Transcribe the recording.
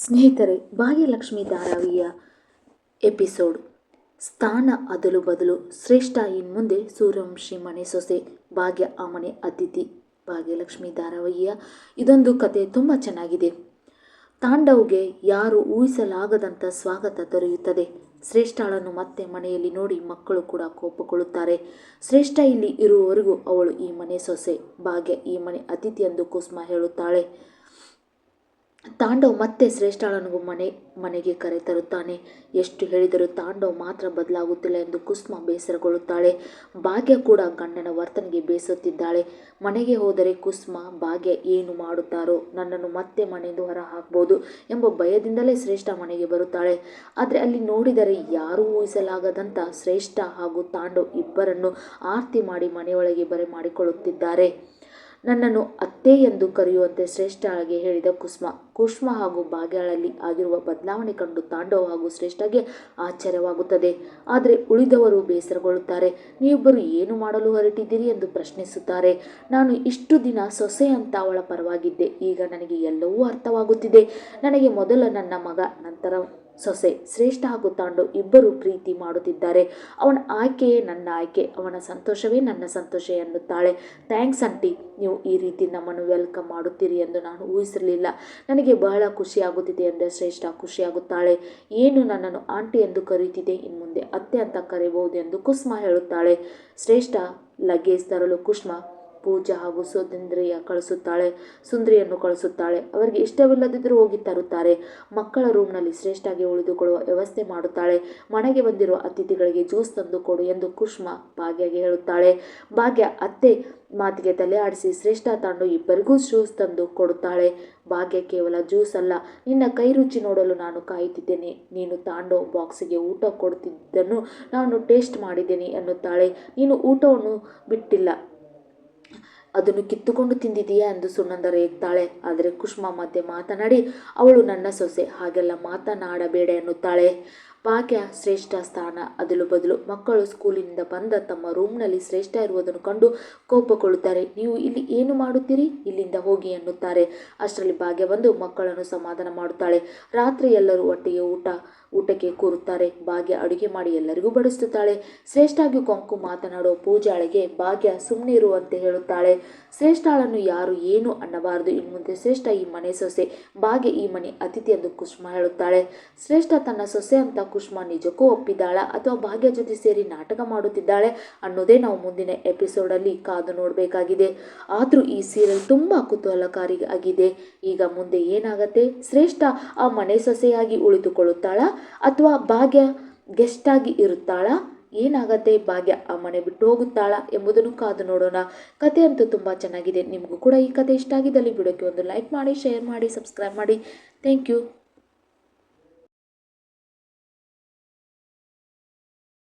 ಸ್ನೇಹಿತರೆ ಭಾಗ್ಯಲಕ್ಷ್ಮಿ ಧಾರಾವಿಯ ಎಪಿಸೋಡ್. ಸ್ಥಾನ, ಅದಲು ಬದಲು, ಶ್ರೇಷ್ಠ ಇನ್ಮುಂದೆ ಸೂರ್ಯವಂಶಿ ಮನೆ ಸೊಸೆ, ಭಾಗ್ಯ ಆ ಮನೆ ಅತಿಥಿ ಭಾಗ್ಯಲಕ್ಷ್ಮಿ ಧಾರಾವಯ್ಯ ಇದೊಂದು ಕತೆ ತುಂಬ ಚೆನ್ನಾಗಿದೆ. ತಾಂಡವ್ಗೆ ಯಾರು ಊಹಿಸಲಾಗದಂಥ ಸ್ವಾಗತ ದೊರೆಯುತ್ತದೆ. ಶ್ರೇಷ್ಠಳನ್ನು ಮತ್ತೆ ಮನೆಯಲ್ಲಿ ನೋಡಿ ಮಕ್ಕಳು ಕೂಡ ಕೋಪಗೊಳ್ಳುತ್ತಾರೆ ಶ್ರೇಷ್ಠ ಇಲ್ಲಿ ಇರುವವರೆಗೂ ಅವಳು ಈ ಮನೆ ಸೊಸೆ, ಭಾಗ್ಯ ಈ ಮನೆ ಅತಿಥಿ ಎಂದು ಕುಸುಮ ಹೇಳುತ್ತಾಳೆ. ತಾಂಡವ್ ಮತ್ತೆ ಶ್ರೇಷ್ಠಾಳನಿಗೂ ಮನೆ, ಮನೆಗೆ ಕರೆತರುತ್ತಾನೆ ಎಷ್ಟು ಹೇಳಿದರೂ ತಾಂಡವ್ ಮಾತ್ರ ಬದಲಾಗುತ್ತಿಲ್ಲ ಎಂದು ಕುಸುಮ ಬೇಸರಗೊಳ್ಳುತ್ತಾಳೆ. ಭಾಗ್ಯ ಕೂಡ ಗಂಡನ ವರ್ತನೆಗೆ ಬೇಸುತ್ತಿದ್ದಾಳೆ. ಮನೆಗೆ ಹೋದರೆ ಕುಸುಮ, ಭಾಗ್ಯ ಏನು ಮಾಡುತ್ತಾರೋ ನನ್ನನ್ನು ಮತ್ತೆ ಮನೆಯಿಂದ ಹೊರ ಹಾಕ್ಬೋದು ಎಂಬ ಭಯದಿಂದಲೇ ಶ್ರೇಷ್ಠ ಮನೆಗೆ ಬರುತ್ತಾಳೆ. ಆದರೆ ಅಲ್ಲಿ ನೋಡಿದರೆ ಯಾರೂ ಊಹಿಸಲಾಗದಂಥ ಶ್ರೇಷ್ಠ ಹಾಗೂ ತಾಂಡವ್ ಇಬ್ಬರನ್ನು ಆರ್ತಿ ಮಾಡಿ ಮನೆಯೊಳಗೆ ಬರೆ ಮಾಡಿಕೊಳ್ಳುತ್ತಿದ್ದಾರೆ. ನನ್ನನ್ನು ಅತ್ತೆ ಎಂದು ಕರೆಯುವಂತೆ ಶ್ರೇಷ್ಠಳಾಗಿ ಹೇಳಿದ ಕುಸ್ಮ. ಕುಸ್ಮ ಹಾಗೂ ಭಾಗ್ಯಗಳಲ್ಲಿ ಆಗಿರುವ ಬದಲಾವಣೆ ಕಂಡು ತಾಂಡವ ಹಾಗೂ ಶ್ರೇಷ್ಠಗೆ ಆಶ್ಚರ್ಯವಾಗುತ್ತದೆ. ಆದರೆ ಉಳಿದವರು ಬೇಸರಗೊಳ್ಳುತ್ತಾರೆ. ನೀವಿಬ್ಬರು ಏನು ಮಾಡಲು ಹೊರಟಿದ್ದೀರಿ ಎಂದು ಪ್ರಶ್ನಿಸುತ್ತಾರೆ. ನಾನು ಇಷ್ಟು ದಿನ ಸೊಸೆ ಅಂತ ಅವಳ ಪರವಾಗಿದ್ದೆ. ಈಗ ನನಗೆ ಎಲ್ಲವೂ ಅರ್ಥವಾಗುತ್ತಿದೆ. ನನಗೆ ಮೊದಲ ನನ್ನ ಮಗ, ನಂತರ ಸೊಸೆ ಶ್ರೇಷ್ಠ ಹಾಗೂ ತಾಂಡು ಇಬ್ಬರು ಪ್ರೀತಿ ಮಾಡುತ್ತಿದ್ದಾರೆ. ಅವನ ಆಯ್ಕೆಯೇ ನನ್ನ ಆಯ್ಕೆ, ಅವನ ಸಂತೋಷವೇ ನನ್ನ ಸಂತೋಷ ಎನ್ನುತ್ತಾಳೆ. ಥ್ಯಾಂಕ್ಸ್ ಅಂಟಿ ನೀವು ಈ ರೀತಿ ನಮ್ಮನ್ನು ವೆಲ್ಕಮ್ ಮಾಡುತ್ತೀರಿ ಎಂದು ನಾನು ಊಹಿಸಿರಲಿಲ್ಲ. ನನಗೆ ಬಹಳ ಖುಷಿಯಾಗುತ್ತಿದೆ ಎಂದರೆ ಶ್ರೇಷ್ಠ ಖುಷಿಯಾಗುತ್ತಾಳೆ. ಏನು ನನ್ನನ್ನು ಆಂಟಿ ಎಂದು ಕರೆಯುತ್ತಿದೆ? ಇನ್ನು ಮುಂದೆ ಅತ್ತೆ ಅಂತ ಕರೆಯಬಹುದು ಎಂದು ಕುಸ್ಮಾ ಹೇಳುತ್ತಾಳೆ. ಶ್ರೇಷ್ಠ, ಲಗೇಜ್ ತರಲು ಕುಸುಮ ಪೂಜಾ ಹಾಗೂ ಸುಂದ್ರಿಯ ಕಳಿಸುತ್ತಾಳೆ, ಸುಂದ್ರಿಯನ್ನು ಕಳಿಸುತ್ತಾಳೆ. ಅವರಿಗೆ ಇಷ್ಟವಿಲ್ಲದಿದ್ದರೂ ಹೋಗಿ ತರುತ್ತಾರೆ. ಮಕ್ಕಳ ರೂಮ್ನಲ್ಲಿ ಶ್ರೇಷ್ಠಾಗಿ ಉಳಿದುಕೊಳ್ಳುವ ವ್ಯವಸ್ಥೆ ಮಾಡುತ್ತಾಳೆ. ಮನೆಗೆ ಬಂದಿರುವ ಅತಿಥಿಗಳಿಗೆ ಜ್ಯೂಸ್ ತಂದು ಕೊಡು ಎಂದು ಕುಷ್ಮ ಭಾಗ್ಯಗೆ ಹೇಳುತ್ತಾಳೆ. ಭಾಗ್ಯ ಅತ್ತೆ ಮಾತಿಗೆ ತಲೆ ಆಡಿಸಿ ಶ್ರೇಷ್ಠ ತಾಂಡು ಇಬ್ಬರಿಗೂ ಜ್ಯೂಸ್ ತಂದು ಕೊಡುತ್ತಾಳೆ. ಭಾಗ್ಯ ಕೇವಲ ಜ್ಯೂಸ್ ಅಲ್ಲ, ನಿನ್ನ ಕೈ ರುಚಿ ನೋಡಲು ನಾನು ಕಾಯುತ್ತಿದ್ದೇನೆ. ನೀನು ತಾಂಡೋ ಬಾಕ್ಸಿಗೆ ಊಟ ಕೊಡುತ್ತಿದ್ದನ್ನು ನಾನು ಟೇಸ್ಟ್ ಮಾಡಿದ್ದೇನೆ ಎನ್ನುತ್ತಾಳೆ. ನೀನು ಊಟವನ್ನು ಬಿಟ್ಟಿಲ್ಲ. ಅದನ್ನು ಕಿತ್ತುಕೊಂಡು ತಿಂದಿದೆಯಾ ಎಂದು ಸುನಂದ ರೇಗ್ತಾಳೆ ಆದರೆ ಕುಷ್ಮಾ ಮತ್ತೆ ಮಾತನಾಡಿ, ಅವಳು ನನ್ನ ಸೊಸೆ, ಹಾಗೆಲ್ಲ ಮಾತನಾಡಬೇಡ ಎನ್ನುತ್ತಾಳೆ. ಭಾಗ್ಯ ಶ್ರೇಷ್ಠ ಸ್ಥಾನ. ಅದಲು ಬದಲು ಮಕ್ಕಳು ಸ್ಕೂಲಿನಿಂದ ಬಂದ ತಮ್ಮ ರೂಮ್ನಲ್ಲಿ ಶ್ರೇಷ್ಠ ಇರುವುದನ್ನು ಕಂಡು ಕೋಪಗೊಳ್ಳುತ್ತಾರೆ. ನೀವು ಇಲ್ಲಿ ಏನು ಮಾಡುತ್ತೀರಿ? ಇಲ್ಲಿಂದ ಹೋಗಿ ಎನ್ನುತ್ತಾರೆ ಅಷ್ಟರಲ್ಲಿ ಭಾಗ್ಯ ಬಂದು ಮಕ್ಕಳನ್ನು ಸಮಾಧಾನ ಮಾಡುತ್ತಾಳೆ. ರಾತ್ರಿ ಎಲ್ಲರೂ ಒಟ್ಟಿಗೆ ಊಟ, ಊಟಕ್ಕೆ ಕೂರುತ್ತಾರೆ. ಭಾಗ್ಯ ಅಡುಗೆ ಮಾಡಿ ಎಲ್ಲರಿಗೂ ಬಡಿಸುತ್ತಾಳೆ. ಶ್ರೇಷ್ಠಾಗಿ ಕೊಂಕು ಮಾತನಾಡುವ ಪೂಜಾಳಿಗೆ ಭಾಗ್ಯ ಸುಮ್ಮನೆ ಇರುವಂತೆ ಹೇಳುತ್ತಾಳೆ. ಶ್ರೇಷ್ಠಾಳನ್ನು ಯಾರು ಏನು ಅನ್ನಬಾರದು. ಇನ್ನು ಮುಂದೆ ಶ್ರೇಷ್ಠ ಈ ಮನೆ ಸೊಸೆ. ಭಾಗ್ಯ ಈ ಮನೆ ಅತಿಥಿ ಎಂದು ಕುಸುಮ ಹೇಳುತ್ತಾಳೆ. ಶ್ರೇಷ್ಠ ತನ್ನ ಸೊಸೆ ಅಂತ ಕುಷ್ಮ ನಿಜಕ್ಕೂ ಒಪ್ಪಿದ್ದಾಳ ಅಥವಾ ಭಾಗ್ಯ ಜೊತೆ ಸೇರಿ ನಾಟಕ ಮಾಡುತ್ತಿದ್ದಾಳೆ ಅನ್ನೋದೇ ನಾವು ಮುಂದಿನ ಎಪಿಸೋಡಲ್ಲಿ ಕಾದು ನೋಡಬೇಕಾಗಿದೆ. ಆದರೂ ಈ ಸೀರಿಯಲ್ ತುಂಬ ಕುತೂಹಲಕಾರಿ ಆಗಿದೆ ಈಗ ಮುಂದೆ ಏನಾಗತ್ತೆ? ಶ್ರೇಷ್ಠ ಆ ಮನೆ ಸೊಸೆಯಾಗಿ ಉಳಿದುಕೊಳ್ಳುತ್ತಾಳ ಅಥವಾ ಭಾಗ್ಯ ಗೆಸ್ಟಾಗಿ ಇರುತ್ತಾಳ? ಏನಾಗತ್ತೆ? ಭಾಗ್ಯ ಆ ಮನೆ ಬಿಟ್ಟು ಹೋಗುತ್ತಾಳ ಎಂಬುದನ್ನು ಕಾದು ನೋಡೋಣ. ಕತೆ ಅಂತೂ ತುಂಬ ಚೆನ್ನಾಗಿದೆ. ನಿಮಗೂ ಕೂಡ ಈ ಕತೆ ಇಷ್ಟ ಆಗಿದ್ದಲ್ಲಿ ವಿಡಿಯೋಕ್ಕೆ ಒಂದು ಲೈಕ್ ಮಾಡಿ, ಶೇರ್ ಮಾಡಿ, ಸಬ್ಸ್ಕ್ರೈಬ್ ಮಾಡಿ. Thank you.